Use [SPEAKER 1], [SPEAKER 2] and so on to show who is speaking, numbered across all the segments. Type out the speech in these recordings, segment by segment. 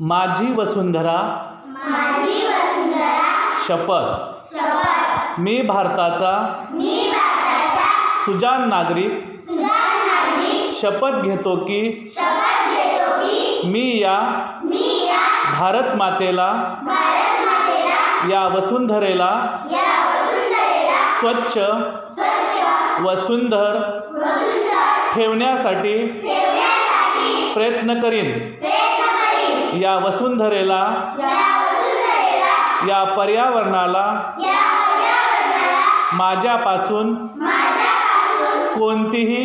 [SPEAKER 1] माझी वसुंधरा
[SPEAKER 2] माझी वसुंधरा
[SPEAKER 1] शपथ.
[SPEAKER 2] शपथ.
[SPEAKER 1] मी भारताचा
[SPEAKER 2] मी भारताचा
[SPEAKER 1] सुजाण नागरिक. शपथ घेतो की
[SPEAKER 2] शपथ घेतो की
[SPEAKER 1] मी या
[SPEAKER 2] मी या
[SPEAKER 1] भारत मातेला
[SPEAKER 2] भारत मातेला
[SPEAKER 1] या वसुंधरेला
[SPEAKER 2] या वसुंधरेला
[SPEAKER 1] स्वच्छ
[SPEAKER 2] स्वच्छ
[SPEAKER 1] व सुंदर
[SPEAKER 2] वसुंधर
[SPEAKER 1] ठेवण्यासाठी प्रयत्न करीन. या वसुंधरेला
[SPEAKER 2] या
[SPEAKER 1] पर्यावरणाला माझ्यापासून कोणतीही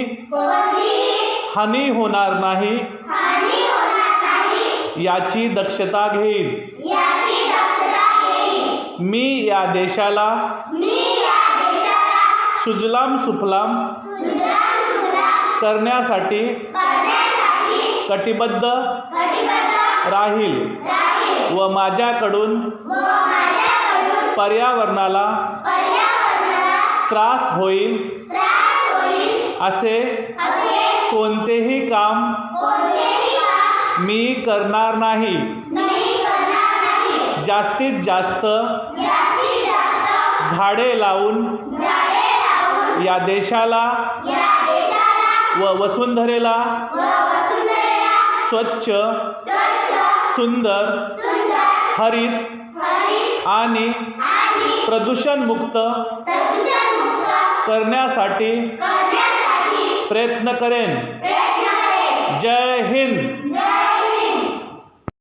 [SPEAKER 1] हानी होणार नाही
[SPEAKER 2] हानी होणार नाही
[SPEAKER 1] याची दक्षता घेईन.
[SPEAKER 2] घेईन.
[SPEAKER 1] मी या देशाला सुजलाम सुफलाम करण्यासाठी
[SPEAKER 2] करण्यासाठी
[SPEAKER 1] कटिबद्ध
[SPEAKER 2] कटिबद्ध
[SPEAKER 1] राहील व माझ्याकडून पर्यावरणाला त्रास होईल असे कोणतेही काम मी करणार नाही. जास्तीत जास्त झाडे लावून या देशाला व वसुंधरेला स्वच्छ सुंदर हरित आणि प्रदूषणमुक्त करण्यासाठी प्रयत्न करेन. जय हिंद.